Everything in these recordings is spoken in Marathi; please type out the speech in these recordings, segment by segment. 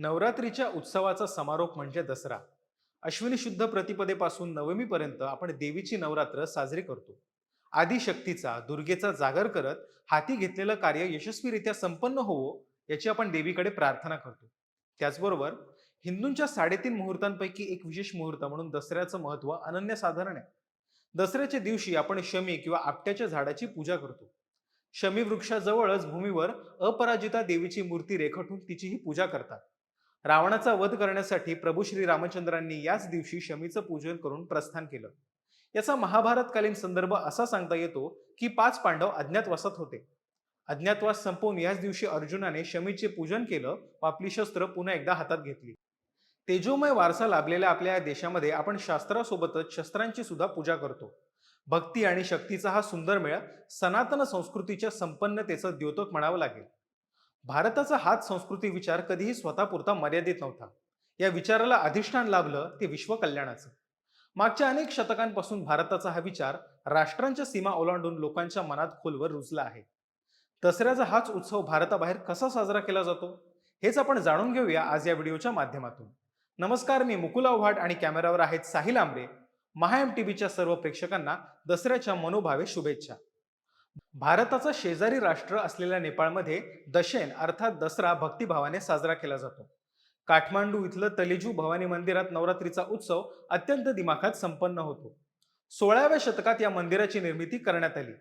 नवरात्रीच्या उत्सवाचा समारोप म्हणजे दसरा. अश्विनी शुद्ध प्रतिपदेपासून नवमीपर्यंत आपण देवीची नवरात्र साजरी करतो. आदिशक्तीचा दुर्गेचा जागर करत हाती घेतलेलं कार्य यशस्वीरित्या संपन्न होवो याची आपण देवीकडे प्रार्थना करतो. त्याचबरोबर हिंदूंच्या साडेतीन मुहूर्तांपैकी एक विशेष मुहूर्त म्हणून दसऱ्याचं महत्त्व अनन्यसाधारण आहे. दसऱ्याच्या दिवशी आपण शमी किंवा आपट्याच्या झाडाची पूजा करतो. शमी वृक्षाजवळच भूमीवर अपराजिता देवीची मूर्ती रेखाटून तिचीही पूजा करतात. रावणाचा वध करण्यासाठी प्रभू श्री रामचंद्रांनी याच दिवशी शमीचं पूजन करून प्रस्थान केलं. याचा महाभारतकालीन संदर्भ असा सांगता येतो की पाच पांडव अज्ञातवासात होते. अज्ञातवास संपवून याच दिवशी अर्जुनाने शमीचे पूजन केलं व आपली शस्त्र पुन्हा एकदा हातात घेतली. तेजोमय वारसा लाभलेल्या आपल्या या देशामध्ये आपण शास्त्रासोबतच शस्त्रांची सुद्धा पूजा करतो. भक्ती आणि शक्तीचा हा सुंदर मेळ सनातन संस्कृतीच्या संपन्नतेचं द्योतक म्हणावं लागेल. भारताचा हाच संस्कृती विचार कधीही स्वतःपुरता मर्यादित नव्हता. या विचाराला अधिष्ठान लाभलं ते विश्वकल्याणाचं मागच्या अनेक शतकांपासून भारताचा हा विचार राष्ट्रांच्या सीमा ओलांडून लोकांच्या मनात खोलवर रुजला आहे. दसऱ्याचा हाच उत्सव भारताबाहेर कसा साजरा केला जातो? हेच आपण जाणून घेऊया आज या व्हिडिओच्या माध्यमातून. नमस्कार मी मुकुल आव्हाड आणि कॅमेरावर आहेत साहिल आंबे महा एम टीव्हीच्या सर्व प्रेक्षकांना दसऱ्याच्या मनोभावे शुभेच्छा. भारताचा शेजारी राष्ट्र असलेल्या नेपाळमध्ये दशेन अर्थात दसरा भक्तिभावाने साजरा केला जातो. काठमांडू इथलं तलेजू भवानी मंदिरात नवरात्रीचा उत्सव अत्यंत दिमाखात संपन्न होतो. सोळाव्या शतकात या मंदिराची निर्मिती करण्यात आली.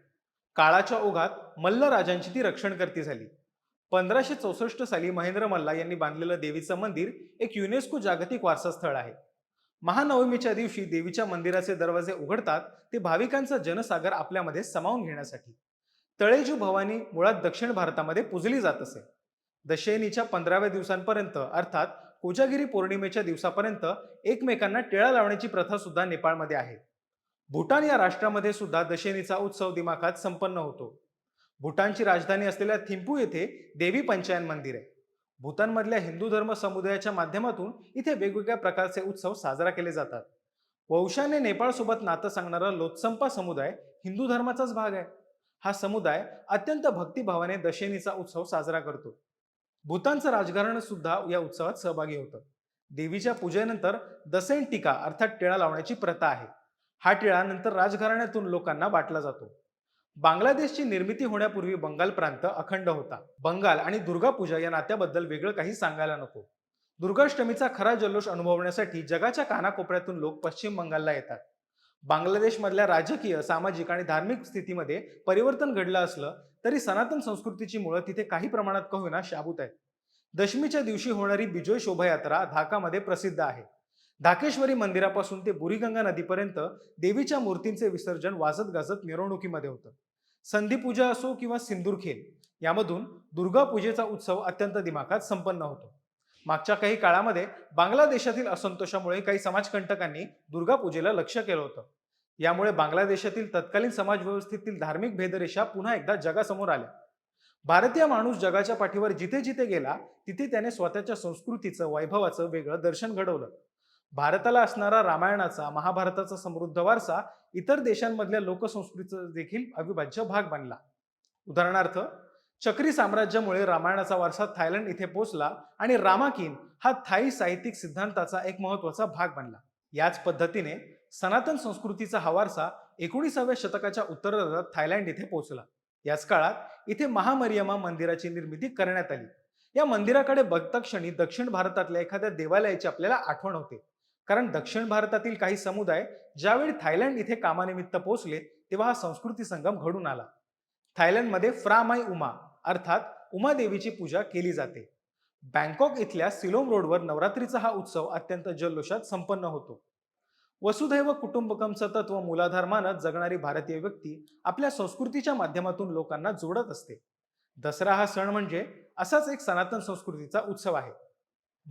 काळाच्या ओघात मल्ल राजांची ती रक्षणकर्ती झाली. पंधराशे चौसष्ट साली महेंद्र मल्ला यांनी बांधलेलं देवीचं मंदिर एक युनेस्को जागतिक वारसा स्थळ आहे. महानवमीच्या दिवशी देवीच्या मंदिराचे दरवाजे उघडतात ते भाविकांचा जनसागर आपल्यामध्ये सामावून घेण्यासाठी. तळेजू भवानी मुळात दक्षिण भारतामध्ये पूजली जात असे. दशयनीच्या पंधराव्या दिवसांपर्यंत अर्थात कोजागिरी पौर्णिमेच्या दिवसापर्यंत एकमेकांना टिळा लावण्याची प्रथा सुद्धा नेपाळमध्ये आहे. भूटान या राष्ट्रामध्ये सुद्धा दशैनीचा उत्सव दिमाखात संपन्न होतो. भूटानची राजधानी असलेल्या थिंपू येथे देवी पंचायन मंदिर आहे. भूतानमधल्या हिंदू धर्म समुदायाच्या माध्यमातून इथे वेगवेगळ्या प्रकारचे उत्सव साजरा केले जातात. वंशाने नेपाळसोबत नातं सांगणारा लोत्संपा समुदाय हिंदू धर्माचाच भाग आहे. हा समुदाय अत्यंत भक्तिभावाने दशैनीचा उत्सव साजरा करतो. भूतानचं राजकारण सुद्धा या उत्सवात सहभागी होतं. देवीच्या पूजेनंतर दसैन टीका अर्थात टिळा लावण्याची प्रथा आहे. हा टिळा नंतर राजघराण्यातून लोकांना वाटला जातो. बांगलादेशची निर्मिती होण्यापूर्वी बंगाल प्रांत अखंड होता. बंगाल आणि दुर्गा पूजा या नात्याबद्दल वेगळं काही सांगायला नको. दुर्गाष्टमीचा खरा जल्लोष अनुभवण्यासाठी जगाच्या कानाकोपऱ्यातून लोक पश्चिम बंगालला येतात. बांगलादेशमधल्या राजकीय सामाजिक आणि धार्मिक स्थितीमध्ये परिवर्तन घडलं असलं तरी सनातन संस्कृतीची मुळं तिथे काही प्रमाणात का होईना शाबूत आहेत. दशमीच्या दिवशी होणारी बिजोय शोभायात्रा धाकामध्ये प्रसिद्ध आहे. धाकेश्वरी मंदिरापासून ते बुरीगंगा नदीपर्यंत देवीच्या मूर्तींचे विसर्जन वाजत गाजत मिरवणुकीमध्ये होतं. संधीपूजा असो किंवा सिंदूरखेल यामधून दुर्गा पूजेचा उत्सव अत्यंत दिमाखात संपन्न होतो. मागच्या काही काळामध्ये बांगलादेशातील असंतोषामुळे काही समाजकंटकांनी दुर्गा पूजेला लक्ष केलं होतं. यामुळे बांगलादेशातील तत्कालीन समाज व्यवस्थेतील धार्मिक भेदरेषा पुन्हा एकदा जगासमोर आल्या. भारतीय माणूस जगाच्या पाठीवर जिथे जिथे गेला तिथे त्याने स्वतःच्या संस्कृतीचं वैभवाचं वेगळं दर्शन घडवलं. भारताला असणारा रामायणाचा महाभारताचा समृद्ध वारसा इतर देशांमधल्या लोकसंस्कृतीचा देखील अविभाज्य भाग बनला. उदाहरणार्थ चक्री साम्राज्यामुळे रामायणाचा वारसा थायलंड इथे पोचला आणि रामाकिन हा थाई साहित्यिक सिद्धांताचा एक महत्त्वाचा भाग बनला. याच पद्धतीने सनातन संस्कृतीचा हा वारसा एकोणीसाव्या शतकाच्या उत्तरार्धात थायलंड इथे पोहोचला. याच काळात इथे महामरियमा मंदिराची निर्मिती करण्यात आली. या मंदिराकडे बघता क्षणी दक्षिण भारतातल्या एखाद्या देवालयाची आपल्याला आठवण होते. कारण दक्षिण भारतातील काही समुदाय ज्यावेळी थायलंड इथे कामानिमित्त पोहोचले तेव्हा हा संस्कृती संगम घडून आला. थायलंडमध्ये फ्रामाय उमा अर्थात उमादेवीची पूजा केली जाते. बँकॉक इथल्या सिलोम रोडवर नवरात्रीचा हा उत्सव अत्यंत जल्लोषात संपन्न होतो. वसुधैव कुटुंबकमचं तत्व मूलाधार मानत जगणारी भारतीय व्यक्ती आपल्या संस्कृतीच्या माध्यमातून लोकांना जोडत असते. दसरा हा सण म्हणजे असाच एक सनातन संस्कृतीचा उत्सव आहे.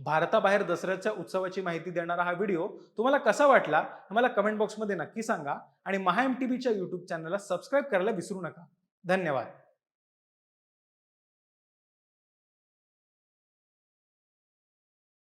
भारताबाहेर दसऱ्याच्या उत्सवाची माहिती देणारा हा व्हिडिओ तुम्हाला कसा वाटला हे मला कमेंट बॉक्समध्ये नक्की सांगा आणि महा एम टी व्हीच्या यूट्यूब चॅनलला सबस्क्राईब करायला विसरू नका. धन्यवाद.